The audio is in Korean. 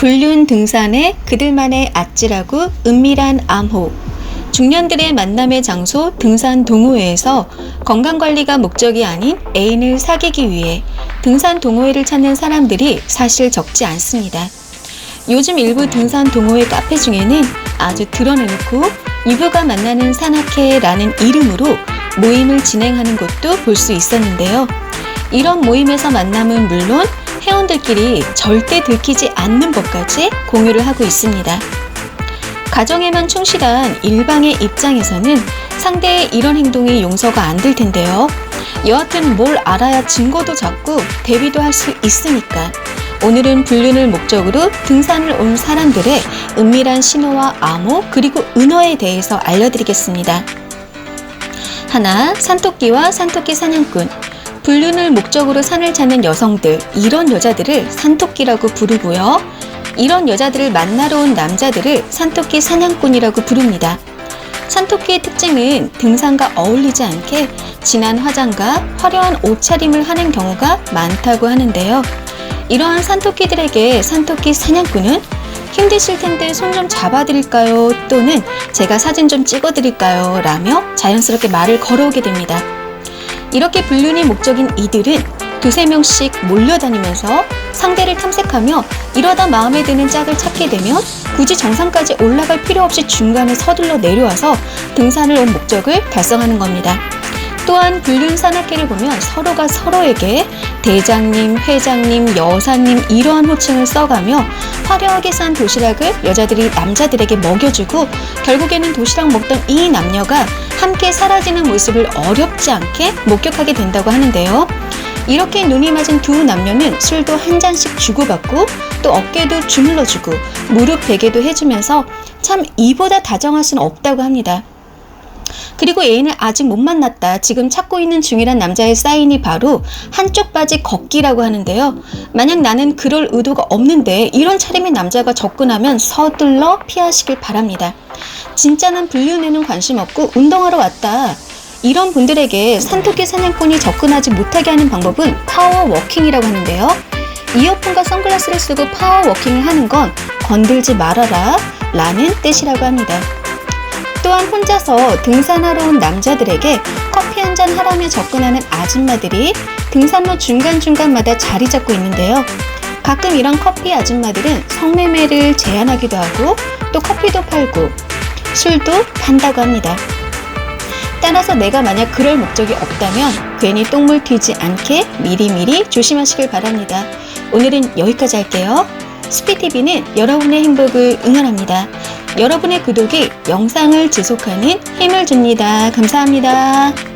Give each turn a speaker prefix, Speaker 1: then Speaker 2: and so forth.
Speaker 1: 불륜 등산에 그들만의 아찔하고 은밀한 암호. 중년들의 만남의 장소 등산 동호회에서 건강관리가 목적이 아닌 애인을 사귀기 위해 등산 동호회를 찾는 사람들이 사실 적지 않습니다. 요즘 일부 등산 동호회 카페 중에는 아주 드러내놓고 유부가 만나는 산악회라는 이름으로 모임을 진행하는 곳도 볼 수 있었는데요. 이런 모임에서 만남은 물론 회원들끼리 절대 들키지 않는 법까지 공유를 하고 있습니다. 가정에만 충실한 일방의 입장에서는 상대의 이런 행동이 용서가 안 될 텐데요. 여하튼 뭘 알아야 증거도 잡고 대비도 할 수 있으니까 오늘은 불륜을 목적으로 등산을 온 사람들의 은밀한 신호와 암호 그리고 은어에 대해서 알려드리겠습니다. 하나, 산토끼와 산토끼 사냥꾼. 불륜을 목적으로 산을 찾는 여성들, 이런 여자들을 산토끼라고 부르고요. 이런 여자들을 만나러 온 남자들을 산토끼 사냥꾼이라고 부릅니다. 산토끼의 특징은 등산과 어울리지 않게 진한 화장과 화려한 옷차림을 하는 경우가 많다고 하는데요. 이러한 산토끼들에게 산토끼 사냥꾼은 힘드실 텐데 손 좀 잡아드릴까요? 또는 제가 사진 좀 찍어드릴까요? 라며 자연스럽게 말을 걸어오게 됩니다. 이렇게 불륜이 목적인 이들은 두세 명씩 몰려다니면서 상대를 탐색하며 이러다 마음에 드는 짝을 찾게 되면 굳이 정상까지 올라갈 필요 없이 중간에 서둘러 내려와서 등산을 온 목적을 달성하는 겁니다. 또한 불륜 산악회를 보면 서로가 서로에게 대장님, 회장님, 여사님 이러한 호칭을 써가며 화려하게 산 도시락을 여자들이 남자들에게 먹여주고 결국에는 도시락 먹던 이 남녀가 함께 사라지는 모습을 어렵지 않게 목격하게 된다고 하는데요. 이렇게 눈이 맞은 두 남녀는 술도 한 잔씩 주고받고 또 어깨도 주물러주고 무릎 베개도 해주면서 참 이보다 다정할 수는 없다고 합니다. 그리고 애인을 아직 못 만났다. 지금 찾고 있는 중이란 남자의 사인이 바로 한쪽 바지 걷기라고 하는데요. 만약 나는 그럴 의도가 없는데 이런 차림의 남자가 접근하면 서둘러 피하시길 바랍니다. 진짜 난 불륜에는 관심 없고 운동하러 왔다. 이런 분들에게 산토끼 사냥꾼이 접근하지 못하게 하는 방법은 파워워킹이라고 하는데요. 이어폰과 선글라스를 쓰고 파워워킹을 하는 건 건들지 말아라 라는 뜻이라고 합니다. 또한 혼자서 등산하러 온 남자들에게 커피 한 잔 하라며 접근하는 아줌마들이 등산로 중간중간마다 자리 잡고 있는데요. 가끔 이런 커피 아줌마들은 성매매를 제안하기도 하고 또 커피도 팔고 술도 판다고 합니다. 따라서 내가 만약 그럴 목적이 없다면 괜히 똥물 튀지 않게 미리미리 조심하시길 바랍니다. 오늘은 여기까지 할게요. 스피TV는 여러분의 행복을 응원합니다. 여러분의 구독이 영상을 지속하는 힘을 줍니다. 감사합니다.